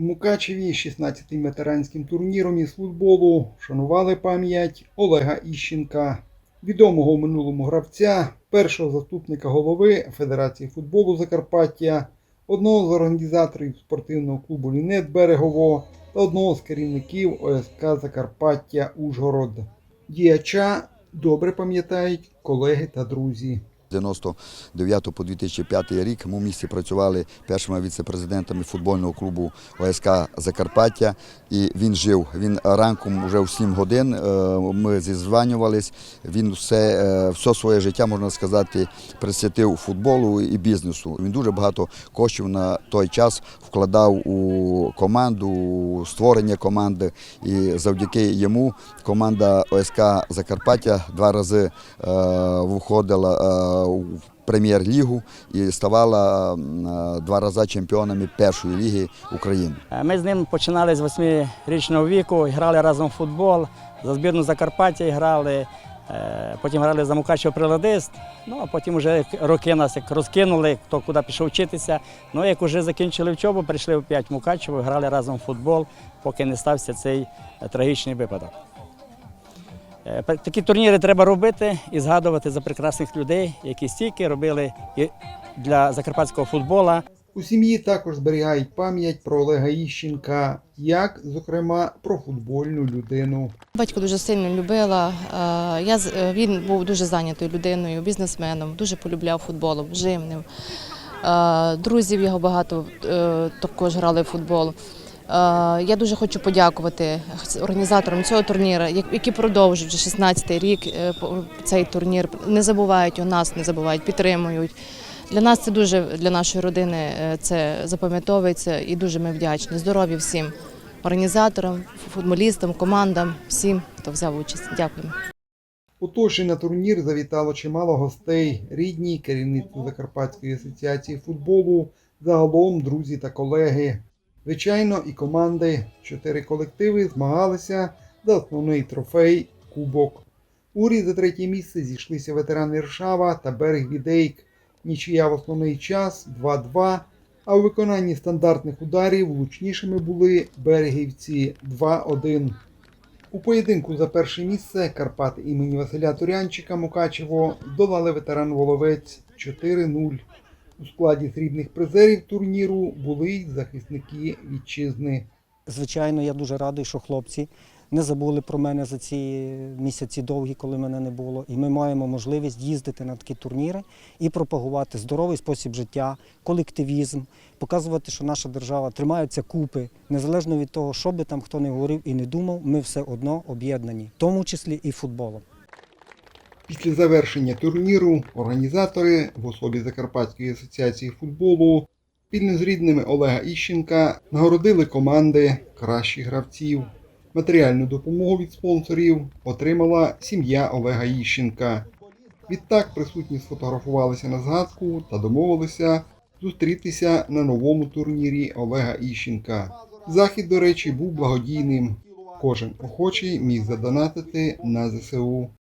Мукачеві 16-м ветеранським турніром із футболу вшанували пам'ять Олега Іщенка, відомого в минулому гравця, першого заступника голови Федерації футболу Закарпаття, одного з організаторів спортивного клубу Лінет Берегово та одного з керівників ОСК Закарпаття Ужгород. Діяча добре пам'ятають колеги та друзі. З 99 по 2005 рік ми в місті працювали першими віце-президентами футбольного клубу ОСК Закарпаття. І він жив. Він ранком вже в 7 годин. е, Ми зізванювались. Він все, е, все своє життя, можна сказати, присвятив футболу і бізнесу. Він дуже багато коштів на той час вкладав у команду, у створення команди. І завдяки йому команда ОСК Закарпаття два рази е, виходила в прем'єр-лігу і ставала е, два рази чемпіонами першої ліги України. Е, Ми з ним починали з восьмирічного віку, грали разом в футбол, за збірну Закарпаття грали, е, потім грали за Мукачево приладист. Ну а потім вже роки нас як розкинули, хто куди пішов вчитися. Ну як вже закінчили вчобу, прийшли опять в Мукачево, грали разом в футбол, поки не стався цей трагічний випадок. Е, Такі турніри треба робити і згадувати за прекрасних людей, які стільки робили і для закарпатського футбола. У сім'ї також зберігають пам'ять про Олега Іщенка, як, зокрема, про футбольну людину. Батько дуже сильно любила. Е, Я, з- е, він був дуже зайнятою людиною, бізнесменом, дуже полюбляв футболом, жив ним. Е, Друзів його багато також грали в футбол. Е, Я дуже хочу подякувати організаторам цього турніру, які продовжують вже 16-й рік е, цей турнір. Не забувають у нас, не забувають, підтримують. Для нас це дуже для нашої родини е, це запам'ятовується і дуже ми вдячні. Здоров'я всім організаторам, футболістам, командам, всім, хто взяв участь. Дякуємо. Отож на турнір завітало чимало гостей, рідні, керівництво Закарпатської асоціації футболу, загалом друзі та колеги. Звичайно, і команди. Чотири колективи змагалися за основний трофей Кубок. У грі за третє місце зійшлися ветерани Іршава та Берег Відейк. Нічия в основний час 2-2, а у виконанні стандартних ударів влучнішими були берегівці 2-1. У поєдинку за перше місце Карпати імені Василя Турянчика Мукачево долали ветеран Воловець 4-0. У складі срібних призерів турніру були й захисники вітчизни. Звичайно, я дуже радий, що хлопці не забули про мене за ці місяці довгі, коли мене не було. І ми маємо можливість їздити на такі турніри і пропагувати здоровий спосіб життя, колективізм, показувати, що наша держава тримається купи, незалежно від того, що би там хто не говорив і не думав, ми все одно об'єднані, в тому числі і футболом. Після завершення турніру організатори в особі Закарпатської асоціації футболу спільно з рідними Олега Іщенка нагородили команди кращих гравців. Матеріальну допомогу від спонсорів отримала сім'я Олега Іщенка. Відтак присутні сфотографувалися на згадку та домовилися зустрітися на новому турнірі Олега Іщенка. Захід, до речі, був благодійним. Кожен охочий міг задонатити на ЗСУ.